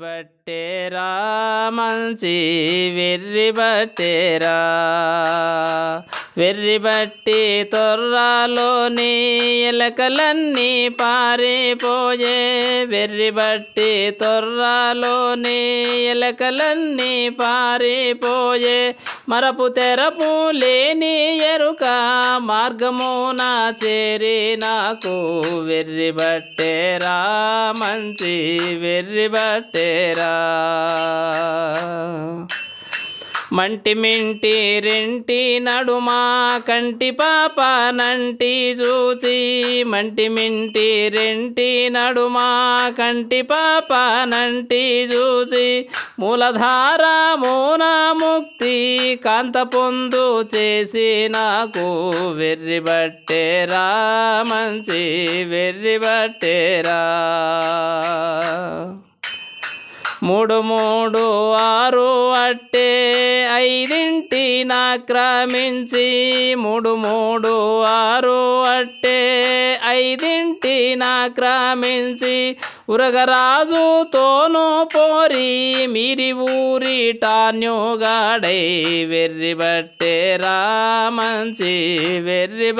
వెర్రి బట్టేరా మంచి వెర్రి బట్టేరా వెర్రి బట్టి తొర్రాలోని ఎలకలన్నీ పారిపోయే. వెర్రి బట్టి తొర్రాలోని ఎలకలన్నీ పారిపోయే. మరపు తెరపు లేని ఎరుక మార్గమున చేరి నాకు వెర్రి బట్టేరా మంచి వెర్రి మంటిమింటి రెంటి నడుమా కంటి పాప నంటి చూచి మంటిమింటి రెంటి నడుమా కంటి పాప నంటి చూసి మూలధార మూన ముక్తి కాంత పొందు చేసి నాకు వెర్రి బట్టేరా మంచి వెర్రి బట్టేరా. మూడు మూడు ఆరు అట్టే ఆక్రమించి మూడు మూడు ఆరు అట్టే ఐదింటి నాక్రమించి ఉరగరాజుతోనూ పోరి మీరి ఊరి టాన్యుగాడై వెర్రి బట్టేరా మంచి వెర్రి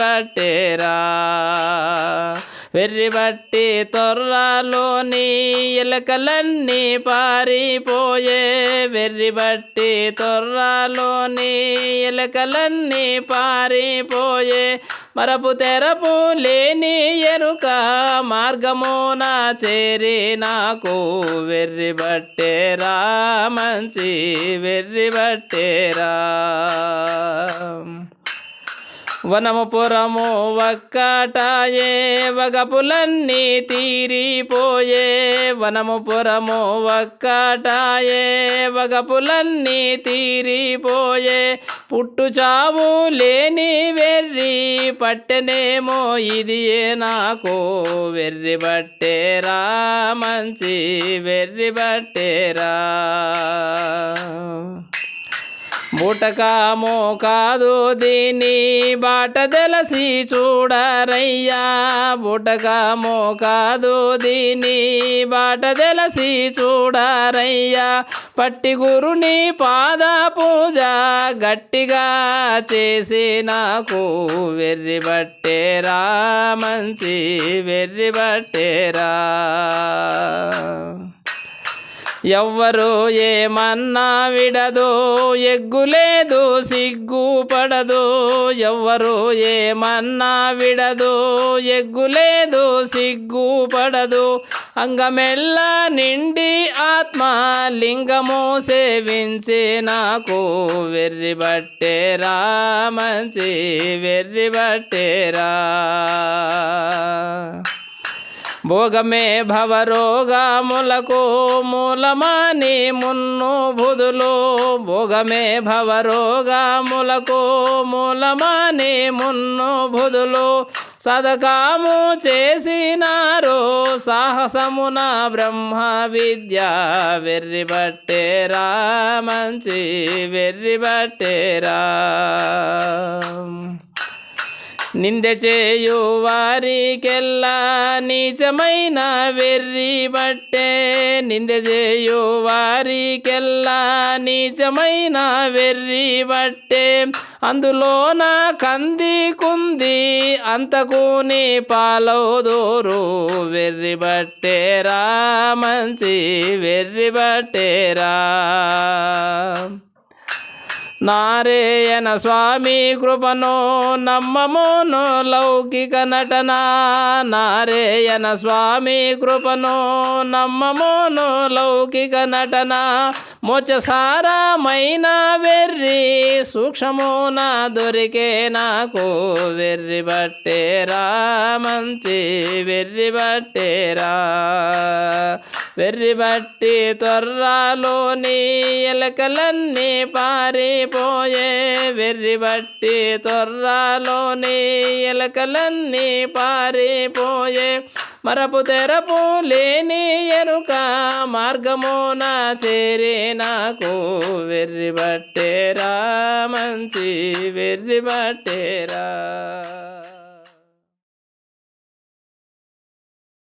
వెర్రిబట్టి తొర్రలోని ఎలకలన్నీ పారిపోయే. వెర్రిబట్టి తొర్రలోని ఎలకలన్నీ పారిపోయే. మరపు తెరపు లేని ఎరుక మార్గమున చేరి నాకు. వెర్రి బట్టేరా మంచి వెర్రి బట్టేరా వనము పురము ఒక్కటాయే వగపులన్నీ తీరిపోయే. వనము పురము ఒక్కటాయే వగపులన్నీ తీరిపోయే. పుట్టుచావు లేని వెర్రి పట్టెనేమో ఇది నాకు వెర్రి బట్టేరా మంచి వెర్రి బట్టేరా బుటకామో కాదు దీని బాట తెలసి చూడరయ్యా. బుటకామో కాదు దీని బాట తెలసి చూడరయ్యా. పట్టి గురుని పాద పూజ గట్టిగా చేసి నాకు వెర్రి బట్టేరా మంచి వెర్రి బట్టేరా. ఎవ్వరు ఏమన్నా విడదు ఎగ్గులేదు సిగ్గు పడదు ఎవ్వరు ఏమన్నా విడదు ఎగ్గులేదు సిగ్గు పడదు అంగమెల్ల నిండి ఆత్మ లింగము సేవించి నాకు వెర్రి బట్టేరా మంచి వెర్రి బట్టేరా భోగమే భవరోగములకు మూలమాని మున్ను బుధులు భోగమే భవరోగములకు మూలమాని మున్ను బుధులు సదకాము చేసినారు సాహసమున బ్రహ్మ విద్య. వెర్రిబట్టేరా మంచి వెర్రిబట్టేరా నిందె చేయు వారికెల్లా నిజమైన వెర్రి బట్టే. నిందె చేయు వారికెల్లా నిజమైన వెర్రి బట్టే. అందులోన కంది కుంది అంతకుని పాలవుదోరు వెర్రి బట్టేరా మంచి వెర్రి బట్టేరా నారేయణ స్వామి కృపను నమ్మమును లౌకిక నటన. నారేయణ స్వామి కృపను నమ్మమును లౌకిక నటన. మోచసారమైన వెర్రి సూక్ష్మమున దొరికే నాకు. వెర్రి బట్టేరా మంచి వెర్రి బట్టేరా వెర్రి బట్టి త్వరలోని ఎలకలన్నీ పారిపోయే. వెర్రి బట్టి త్వరలోని ఎలకలన్నీ పారిపోయే. మరపు తెరపు లేని ఎరుక మార్గమున చేరే నాకు. వెర్రి బట్టేరా మంచి వెర్రి బట్టేరా